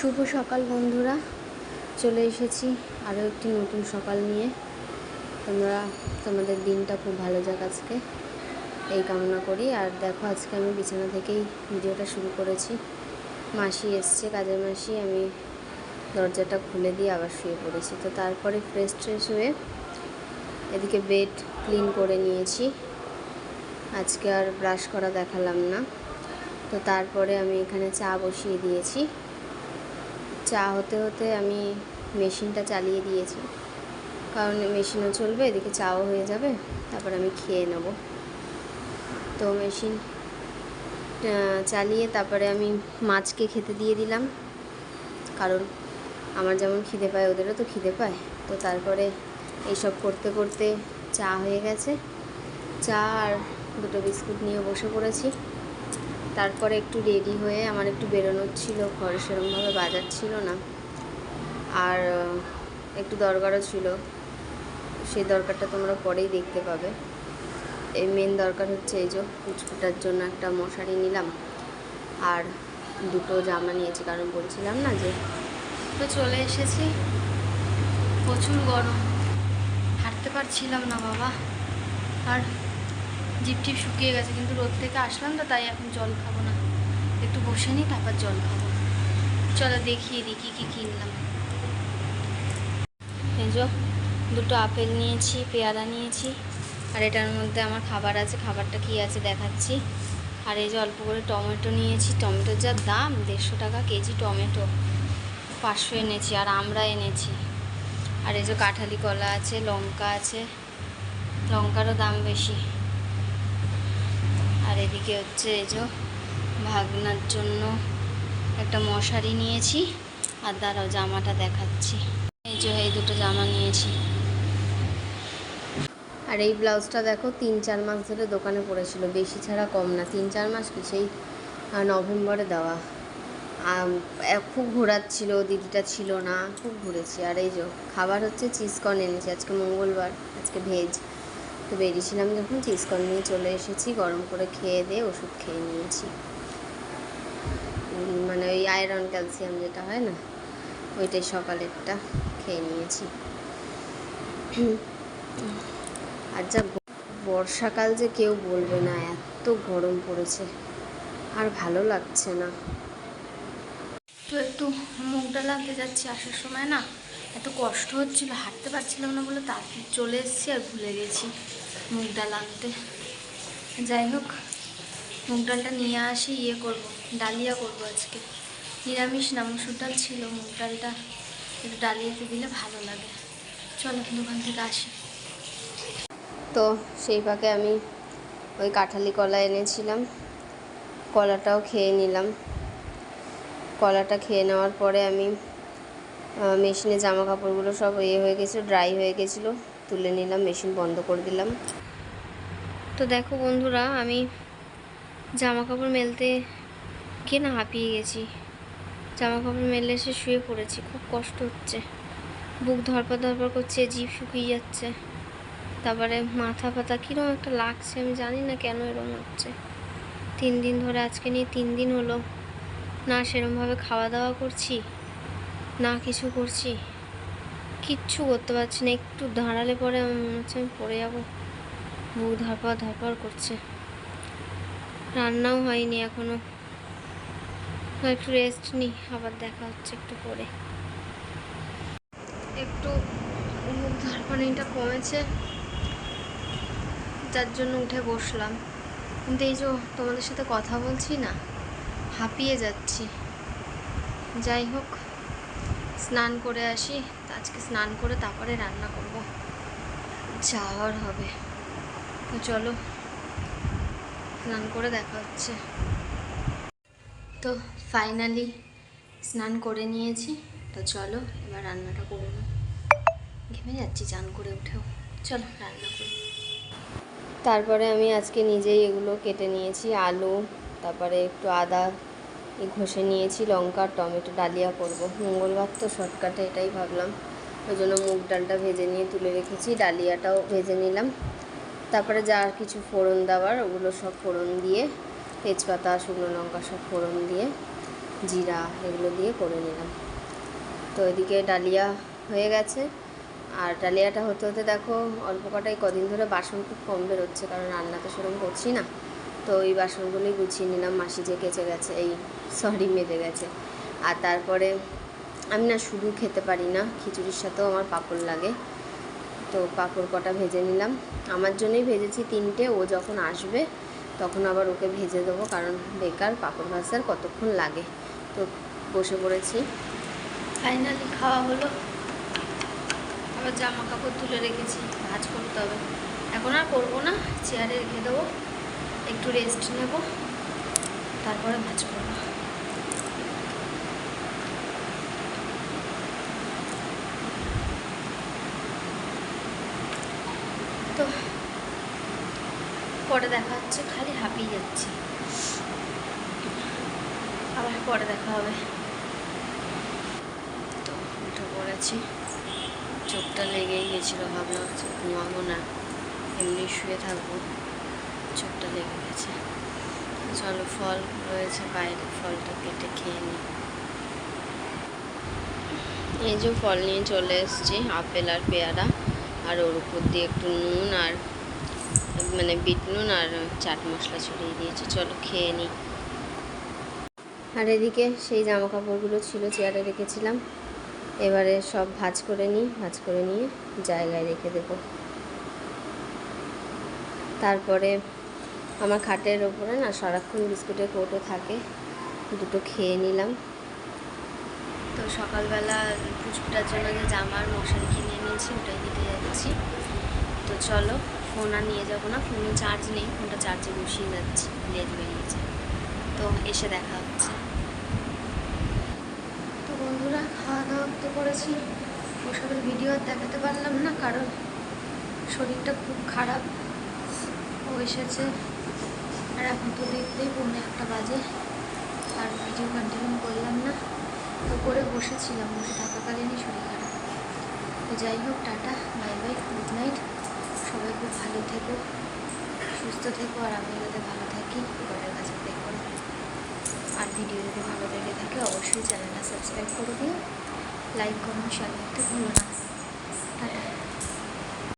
শুভ সকাল বন্ধুরা। চলে এসেছি আরও একটি নতুন সকাল নিয়ে। তোমরা, তোমাদের দিনটা খুব ভালো যাক আজকে। এই কামনা করি। আর দেখো, আজকে আমি বিছানা থেকেই ভিডিওটা শুরু করেছি। মাসি এসছে, কাজের মাসি। আমি দরজাটা খুলে দিয়ে আবার শুয়ে পড়েছি। তো তারপরে ফ্রেশ ট্রেশ হয়ে এদিকে বেড ক্লিন করে নিয়েছি। আজকে আর ব্রাশ করা দেখালাম না। তো তারপরে আমি এখানে চা বসিয়ে দিয়েছি। চা হতে হতে আমি মেশিনটা চালিয়ে দিয়েছি। কারণ মেশিনও চলবে, এদিকে চাও হয়ে যাবে, তারপর আমি খেয়ে নেব। তো মেশিন চালিয়ে তারপরে আমি মাছকে খেতে দিয়ে দিলাম। কারণ আমার যেমন খিদে পায় ওদেরও তো খিদে পায়। তো তারপরে এইসব করতে করতে চা হয়ে গেছে। চা আর দুটো বিস্কুট নিয়ে বসে পড়েছি। তারপরে একটু রেডি হয়ে আমার একটু বেরোনোর ছিল, ঘরে সেরকমভাবে বাজার ছিল না। আর একটু দরকারও ছিল। সেই দরকারটা তোমরা পরেই দেখতে পাবে। এই মেন দরকার হচ্ছে এই যে কুচকুটার জন্য একটা মশারি নিলাম। আর দুটো জামা নিয়েছি, কারণ বলছিলাম না যে তো চলে এসেছি। প্রচুর গরম। হাঁটতে পারছিলাম না বাবা। আর জিপ টিপ শুকিয়ে গেছে, কিন্তু রোদ থেকে আসলাম তো, তাই এখন জল খাব না। একটু বসে নিই তারপর জল খাব। চলো দেখিয়ে দিই কী কী কিনলাম। এই দুটো আপেল নিয়েছি, পেয়ারা নিয়েছি, আর এটার মধ্যে আমার খাবার আছে, খাবারটা কি আছে দেখাচ্ছি। আর এই যে অল্প করে টমেটো নিয়েছি, টমেটোর যা দাম, দেড়শো টাকা কেজি টমেটো। পাঁচশো এনেছি, আর আমরা এনেছি। আর এই যে কাঁঠালি কলা আছে, লঙ্কা আছে, লঙ্কারও দাম বেশি। আর এদিকে হচ্ছে এই যে ভাগনার জন্য একটা মশারি নিয়েছি। আর দাঁড়াও, জামাটা দেখাচ্ছি। এই যে এই দুটো জামা নিয়েছি। আর এই ব্লাউজটা দেখো, তিন চার মাস ধরে দোকানে পড়েছিল। বেশি ছাড়া কম না। তিন চার মাস কি? সেই নভেম্বরে দেওয়া। খুব ঘোরাচ্ছিল, দিদিটা ছিল না, খুব ঘুরেছি। আর এই যে, খাবার হচ্ছে চিজকর্ন এনেছি। আজকে মঙ্গলবার, আজকে ভেজ। তো বেরিয়েছিলাম যখন চিজকর্ন নিয়ে চলে এসেছি, গরম করে খেয়ে দিয়ে ওষুধ খেয়ে নিয়েছি। মানে ওই আয়রন ক্যালসিয়াম যেটা হয় না, ওইটাই সকালেরটা খেয়ে নিয়েছি। আর যা বর্ষাকাল যে কেউ বলবে না, এত গরম পড়েছে, আর ভালো লাগছে না। তো একটু মুখ ডাল আনতে যাচ্ছি আসার সময় না? এত কষ্ট হচ্ছিল, হাঁটতে পারছিলাম না বলে তাড়াতাড়ি চলে এসেছি আর ভুলে গেছি মুগ ডাল আনতে। যাই হোক, মুগ ডালটা নিয়ে আসি ইয়ে করব, ডালিয়া করব আজকে। নিরামিষ না, মুসুর ডাল ছিল, মুগ ডালটা একটু ডালিয়াতে দিলে ভালো লাগে। চলো দোকান থেকে আসি। তো সেই ফাঁকে আমি ওই কাঁঠালি কলা এনেছিলাম, কলাটাও খেয়ে নিলাম। কলাটা খেয়ে নেওয়ার পরে আমি মেশিনে জামা কাপড়গুলো সব ইয়ে হয়ে গেছিল ড্রাই হয়ে গেছিল। তুলে নিলাম, মেশিন বন্ধ করে দিলাম। তো দেখো বন্ধুরা, আমি জামা কাপড় মেলতে গিয়ে না হাঁপিয়ে গেছি। জামা কাপড় মেলে এসে শুয়ে পড়েছি, খুব কষ্ট হচ্ছে। বুক ধরপর ধরপর করছে, জিভ শুকিয়ে যাচ্ছে। তারপরে মাথা পাতা কীরকম একটা লাগছে, আমি জানি না কেন এরকম হচ্ছে। তিন দিন ধরে, আজকে নিয়ে তিন দিন হলো। না, সেরমভাবে খাওয়া দাওয়া করছি। না কিছু করছি। কিচ্ছু করতে পারছি না। একটু দাঁড়ালে পরে আমার মনে হচ্ছে আমি পড়ে যাব। বুক ধরপর ধরপর করছে। রান্নাও হয়নি এখনও। একটু রেস্ট নিই, আবার দেখা হচ্ছে একটু পরে। একটু মুখ ধরপানিটা কমেছে, যার জন্য উঠে বসলাম। কিন্তু এই যে তোমাদের সাথে কথা বলছি না, হাঁপিয়ে যাচ্ছি। যাই হোক স্নান করে আসি। আজকে স্নান করে তারপরে রান্না করব। যাওয়ার হবে। তো চলো, স্নান করে দেখা হচ্ছে। তো ফাইনালি স্নান করে নিয়েছি। তো চলো, এবার রান্নাটা করব ঘেমে যাচ্ছি, চান করে উঠেও। চলো, রান্না করি। তারপরে আমি আজকে নিজেই এগুলো কেটে নিয়েছি, আলু, তারপরে একটু আদা ঘষে নিয়েছি লঙ্কা, টমেটো, ডালিয়া করব। মঙ্গলবার তো শর্টকাটে এটাই ভাবলাম। ওই জন্য মুগ ডালটা ভেজে নিয়ে তুলে রেখেছি, ডালিয়াটাও ভেজে নিলাম। তারপরে যা আর কিছু ফোড়ন দেওয়ার, ওগুলো সব ফোড়ন দিয়ে, তেজপাতা, শুকনো লঙ্কা সব ফোড়ন দিয়ে, জিরা এগুলো দিয়ে করে নিলাম। তো এদিকে ডালিয়া হয়ে গেছে। আর ডালিয়াটা হতে হতে দেখো, অল্প কটাই কদিন ধরে বাসন খুব কম বেরোচ্ছে, কারণ রান্না তো সেরকম করছি না। তো ওই বাসনগুলোই গুছিয়ে নিলাম, মাসি যে কেচে গেছে এই সরি মেজে গেছে। আর তারপরে আমি না শুধু খেতে পারি না, খিচুড়ির সাথেও আমার পাঁপড় লাগে। তো পাঁপড় কটা ভেজে নিলাম। আমার জন্যই ভেজেছি তিনটে, ও যখন আসবে তখন আবার ওকে ভেজে দেবো কারণ বেকার পাঁপড় ভাজার কতক্ষণ লাগে। তো বসে পড়েছি। ফাইনালি খাওয়া হলো। আবার জামা কাপড় তুলে রেখেছি, ভাজ করতে হবে। এখন আর করব না, চেয়ারে রেখে দেবো, একটু রেস্ট নেব, তারপরে ভাজ করব তো পরে দেখা হচ্ছে, খালি হাঁপিয়ে যাচ্ছি। আবার পরে দেখা হবে। তো উঠে পড়েছি। চোখটা লেগেই গেছিল, ভাবলাম আজকে ঘুমাবো না, এমনি শুয়ে থাকব। চোখটা লেগে গেছে। চলো, ফল রয়েছে, বাইরে ফলটা কেটে খেয়ে নিই। এই যে ফল নিয়ে চলে এসেছি, আপেল আর পেয়ারা, আর ওর উপর দিয়ে একটু নুন আর মানে বিট নুন আর চাট মশলা ছড়িয়ে দিয়েছি। চলো খেয়ে নিই আর এদিকে সেই জামা কাপড়গুলো ছিল, চেয়ারে রেখেছিলাম। এবারে সব ভাজ করে নিই ভাজ করে নিয়ে জায়গায় রেখে দেব। তারপরে আমার খাটের ওপরে না সারাক্ষণ বিস্কুটের কৌটো থাকে, দুটো খেয়ে নিলাম। তো সকালবেলা পুজোটার জন্য যে জামার মশারি কিনে নিয়েছি ওটাই দিতে যাচ্ছি। তো চলো ফোন আর নিয়ে যাব না ফোনে চার্জ নেই ফোনটা চার্জে বসিয়ে যাচ্ছি লেট বেরিয়েছে। তো এসে দেখা হচ্ছে। তো বন্ধুরা খাওয়া দাওয়া তো করেছি, ওসবের ভিডিও আর দেখাতে পারলাম না, কারণ শরীরটা খুব খারাপ। ও এসেছে, আর এখন তো দেখতেই পৌনে একটা বাজে, আর ভিডিও কন্টিনিউ করলাম না। তো করে বসেছিলাম, বসে থাকাকালীনই শরীর খারাপ। তো যাই হোক, tata bye bye good night থেকো। সুস্থ থেকো আর আমি যাতে ভালো থাকি ঘরের কাছে দেখো আর ভিডিও যদি ভালো লেগে থাকে, অবশ্যই চ্যানেলটা সাবস্ক্রাইব করে দিও। লাইক কমেন্ট শেয়ার করতে ভুলো না। টাটা।